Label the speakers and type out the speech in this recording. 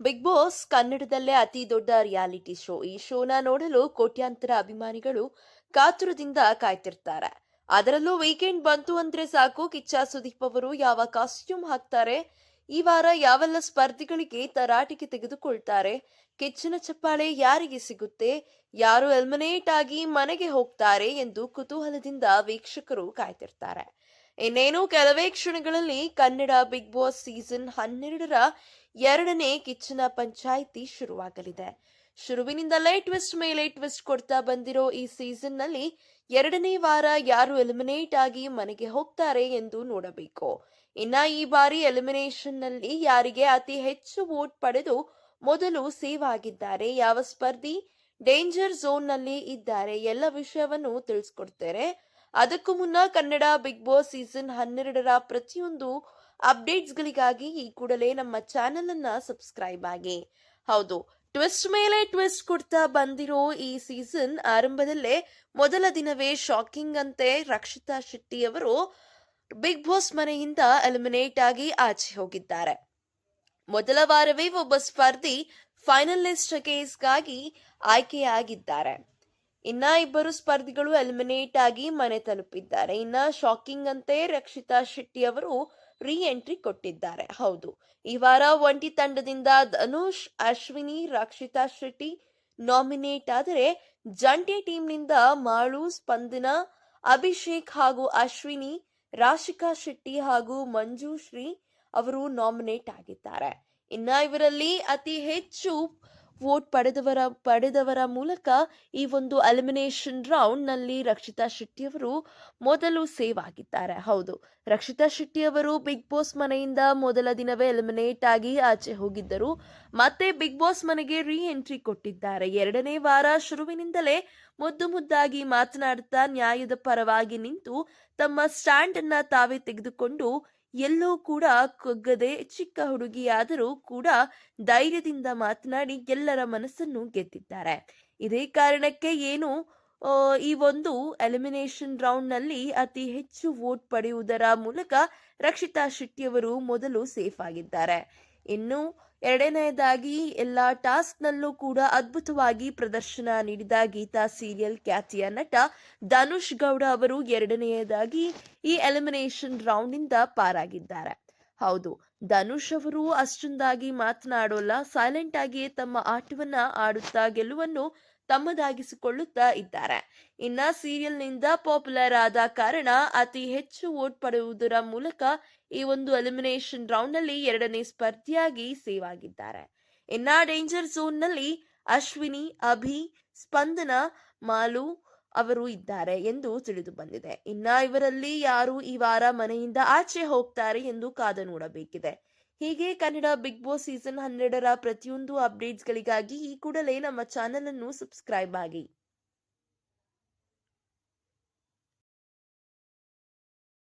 Speaker 1: Big boss ಕನ್ನಡದಲ್ಲೇ ಅತಿ ದೊಡ್ಡ ರಿಯಾಲಿಟಿ ಶೋ. ಈ ಶೋನ ನೋಡಲು ಕೋಟ್ಯಾಂತರ ಅಭಿಮಾನಿಗಳು ಕಾತುರದಿಂದ ಕಾಯ್ತಿರ್ತಾರೆ. ಅದರಲ್ಲೂ ವೀಕೆಂಡ್ ಬಂತು ಅಂದ್ರೆ ಸಾಕು. ಕಿಚ್ಚ ಸುದೀಪ್ ಅವರು ಯಾವ ಕಾಸ್ಟ್ಯೂಮ್ ಹಾಕ್ತಾರೆ? ಈ ವಾರ ಯಾವೆಲ್ಲ ಸ್ಪರ್ಧಿಗಳಿಗೆ ತರಾಟೆಗೆ ತೆಗೆದುಕೊಳ್ತಾರೆ? ಕಿಚ್ಚಿನ ಚಪ್ಪಾಳೆ ಯಾರಿಗೆ ಸಿಗುತ್ತೆ? ಯಾರು ಎಲ್ಮಿನೇಟ್ ಆಗಿ ಮನೆಗೆ ಹೋಗ್ತಾರೆ ಎಂದು ಕುತೂಹಲದಿಂದ ವೀಕ್ಷಕರು ಕಾಯ್ತಿರ್ತಾರೆ. ಇನ್ನೇನು ಕೆಲವೇ ಕ್ಷಣಗಳಲ್ಲಿ ಕನ್ನಡ ಬಿಗ್ ಬಾಸ್ ಸೀಸನ್ ಹನ್ನೆರಡರ ಎರಡನೇ ಕಿಚ್ಚನ ಪಂಚಾಯಿತಿ ಶುರುವಾಗಲಿದೆ. ಶುರುವಿನಿಂದಲೇ ಟ್ವಿಸ್ಟ್ ಮೇಲೆ ಟ್ವಿಸ್ಟ್ ಕೊಡ್ತಾ ಬಂದಿರೋ ಈ ಸೀಸನ್ನಲ್ಲಿ ಎರಡನೇ ವಾರ ಯಾರು ಎಲಿಮಿನೇಟ್ ಆಗಿ ಮನೆಗೆ ಹೋಗ್ತಾರೆ ಎಂದು ನೋಡಬೇಕು. ಇನ್ನ ಈ ಬಾರಿ ಎಲಿಮಿನೇಷನ್ನಲ್ಲಿ ಯಾರಿಗೆ ಅತಿ ಹೆಚ್ಚು ವೋಟ್ ಪಡೆದು ಮೊದಲು ಸೇವ್ ಆಗಿದ್ದಾರೆ, ಯಾವ ಸ್ಪರ್ಧಿ, ಡೇಂಜರ್ ಝೋನ್ನಲ್ಲಿ ಇದ್ದಾರೆ, ಎಲ್ಲ ವಿಷಯವನ್ನು ತಿಳಿಸ್ಕೊಡ್ತಾರೆ ಅದಕ್ಕೂ ಮುನ್ನ ಕನ್ನಡ ಬಿಗ್ ಬಾಸ್ ಸೀಸನ್ ಹನ್ನೆರಡರ ಪ್ರತಿಯೊಂದು ಅಪ್ಡೇಟ್ಸ್ಗಳಿಗಾಗಿ ಈ ಕೂಡಲೇ ನಮ್ಮ ಚಾನೆಲ್ ಅನ್ನ ಸಬ್ಸ್ಕ್ರೈಬ್ ಆಗಿ. ಹೌದು, ಟ್ವಿಸ್ಟ್ ಮೇಲೆ ಟ್ವಿಸ್ಟ್ ಕೊಡ್ತಾ ಬಂದಿರೋ ಈ ಸೀಸನ್ ಆರಂಭದಲ್ಲೇ ಮೊದಲ ದಿನವೇ ಶಾಕಿಂಗ್ ಅಂತೆ ರಕ್ಷಿತಾ ಶೆಟ್ಟಿ ಅವರು ಬಿಗ್ ಬಾಸ್ ಮನೆಯಿಂದ ಎಲಿಮಿನೇಟ್ ಆಗಿ ಆಚೆ ಹೋಗಿದ್ದಾರೆ. ಮೊದಲ ವಾರವೇ ಒಬ್ಬ ಸ್ಪರ್ಧಿ ಫೈನಲಿಸ್ಟ್ ಕೇಸ್ಗಾಗಿ ಆಯ್ಕೆಯಾಗಿದ್ದಾರೆ. ಇನ್ನ ಇಬ್ಬರು ಸ್ಪರ್ಧಿಗಳು ಎಲಿಮಿನೇಟ್ ಆಗಿ ಮನೆ ತಲುಪಿದ್ದಾರೆ. ಇನ್ನ ಶಾಕಿಂಗ್ ಅಂತೆ ರಕ್ಷಿತಾ ಶೆಟ್ಟಿ ಅವರು ರೀ ಎಂಟ್ರಿ ಕೊಟ್ಟಿದ್ದಾರೆ. ಹೌದು. ಈ ವಾರ ಒಂಟಿ ತಂಡದಿಂದ ಧನುಷ್ ಅಶ್ವಿನಿ, ರಕ್ಷಿತಾ ಶೆಟ್ಟಿ ನಾಮಿನೇಟ್ ಆದರೆ ಜಂಟಿ ಟೀಮ್ನಿಂದ ಮಾಳು, ಸ್ಪಂದನ, ಅಭಿಷೇಕ್ ಹಾಗೂ ಅಶ್ವಿನಿ, ರಾಶಿಕಾ ಶೆಟ್ಟಿ ಹಾಗೂ ಮಂಜುಶ್ರೀ ಅವರು ನಾಮಿನೇಟ್ ಆಗಿದ್ದಾರೆ. ಇನ್ನ ಇವರಲ್ಲಿ ಅತಿ ಹೆಚ್ಚು ವೋಟ್ ಪಡೆದವರ ಪಡೆದವರ ಮೂಲಕ ಈ ಒಂದು ಎಲಿಮಿನೇಷನ್ ರೌಂಡ್ನಲ್ಲಿ ರಕ್ಷಿತಾ ಶೆಟ್ಟಿಯವರು ಮೊದಲು ಸೇವ್ ಆಗಿದ್ದಾರೆ. ಹೌದು, ರಕ್ಷಿತಾ ಶೆಟ್ಟಿಯವರು ಬಿಗ್ ಬಾಸ್ ಮನೆಯಿಂದ ಮೊದಲ ದಿನವೇ ಎಲಿಮಿನೇಟ್ ಆಗಿ ಆಚೆ ಹೋಗಿದ್ದರು. ಮತ್ತೆ ಬಿಗ್ ಬಾಸ್ ಮನೆಗೆ ರೀ ಎಂಟ್ರಿ ಕೊಟ್ಟಿದ್ದಾರೆ. ಎರಡನೇ ವಾರ ಶುರುವಿನಿಂದಲೇ ಮುದ್ದು ಮುದ್ದಾಗಿ ಮಾತನಾಡುತ್ತಾ ನ್ಯಾಯದ ಪರವಾಗಿ ನಿಂತು ತಮ್ಮ ಸ್ಟ್ಯಾಂಡ್ ಅನ್ನ ತಾವೇ ತೆಗೆದುಕೊಂಡು ಎಲ್ಲೂ ಕೂಡ ಕುಗ್ಗದೆ ಚಿಕ್ಕ ಹುಡುಗಿಯಾದರೂ ಕೂಡ ಧೈರ್ಯದಿಂದ ಮಾತನಾಡಿ ಎಲ್ಲರ ಮನಸ್ಸನ್ನು ಗೆದ್ದಿದ್ದಾರೆ. ಇದೇ ಕಾರಣಕ್ಕೆ ಏನು ಈ ಒಂದು ಎಲಿಮಿನೇಷನ್ ರೌಂಡ್ನಲ್ಲಿ ಅತಿ ಹೆಚ್ಚು ವೋಟ್ ಪಡೆಯುವುದರ ಮೂಲಕ ರಕ್ಷಿತಾ ಶೆಟ್ಟಿಯವರು ಮೊದಲು ಸೇಫ್ ಆಗಿದ್ದಾರೆ. ಇನ್ನು ಎರಡನೆಯದಾಗಿ ಎಲ್ಲ ಟಾಸ್ಕ್ನಲ್ಲೂ ಕೂಡ ಅದ್ಭುತವಾಗಿ ಪ್ರದರ್ಶನ ನೀಡಿದ ಗೀತಾ ಸೀರಿಯಲ್ ಖ್ಯಾತಿಯ ನಟ ಧನುಷ್ ಗೌಡ ಅವರು ಎರಡನೆಯದಾಗಿ ಈ ಎಲಿಮಿನೇಷನ್ ರೌಂಡ್ನಿಂದ ಪಾರಾಗಿದ್ದಾರೆ. ಹೌದು ಧನುಷ್ ಅವರು ಅಷ್ಟೊಂದಾಗಿ ಮಾತನಾಡೋಲ್ಲ ಸೈಲೆಂಟ್ ಆಗಿಯೇ ತಮ್ಮ ಆಟವನ್ನ ಆಡುತ್ತಾ ಗೆಲುವನ್ನು ತಮ್ಮದಾಗಿಸಿಕೊಳ್ಳುತ್ತಾ ಇದ್ದಾರೆ. ಇನ್ನ ಸೀರಿಯಲ್ನಿಂದ ಪಾಪ್ಯುಲರ್ ಆದ ಕಾರಣ ಅತಿ ಹೆಚ್ಚು ವೋಟ್ ಪಡೆಯುವುದರ ಮೂಲಕ ಈ ಒಂದು ಎಲಿಮಿನೇಷನ್ ರೌಂಡ್ನಲ್ಲಿ ಎರಡನೇ ಸ್ಪರ್ಧಿಯಾಗಿ ಸೇವ್ ಆಗಿದ್ದಾರೆ. ಇನ್ನ ಡೇಂಜರ್ ಝೋನ್ನಲ್ಲಿ ಅಶ್ವಿನಿ, ಅಭಿ, ಸ್ಪಂದನ, ಮಾಲು ಅವರು ಇದ್ದಾರೆ ಎಂದು ತಿಳಿದು ಬಂದಿದೆ. ಇನ್ನ ಇವರಲ್ಲಿ ಯಾರು ಈ ವಾರ ಮನೆಯಿಂದ ಆಚೆ ಹೋಗ್ತಾರೆ ಎಂದು ಕಾದ ನೋಡಬೇಕಿದೆ. ಹೀಗೆ ಕನ್ನಡ ಬಿಗ್ ಬಾಸ್ ಸೀಸನ್ ಹನ್ನೆರಡರ ಪ್ರತಿಯೊಂದು ಅಪ್ಡೇಟ್ಸ್ಗಳಿಗಾಗಿ ಈ ಕೂಡಲೇ ನಮ್ಮ ಚಾನೆಲ್ ಅನ್ನು ಸಬ್ಸ್ಕ್ರೈಬ್ ಆಗಿ.